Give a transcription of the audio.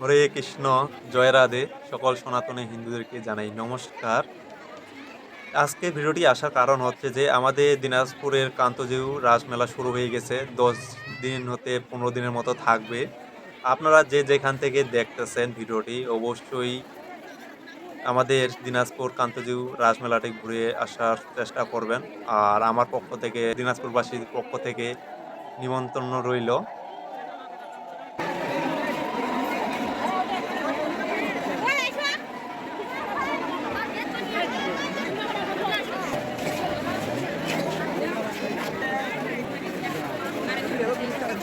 হরে কৃষ্ণ, জয় রাধে। সকল সনাতনী হিন্দুদেরকে জানাই নমস্কার। আজকে ভিডিওটি আসার কারণ হচ্ছে যে আমাদের দিনাজপুরের কান্তজিউ রাসমেলা শুরু হয়ে গেছে। দশ দিন হতে পনেরো দিনের মতো থাকবে। আপনারা যে যেখান থেকে দেখতেছেন ভিডিওটি, অবশ্যই আমাদের দিনাজপুর কান্তজিউ রাজমেলাটি ঘুরে আসার চেষ্টা করবেন। আর আমার পক্ষ থেকে, দিনাজপুরবাসীর পক্ষ থেকে নিমন্ত্রণ রইল।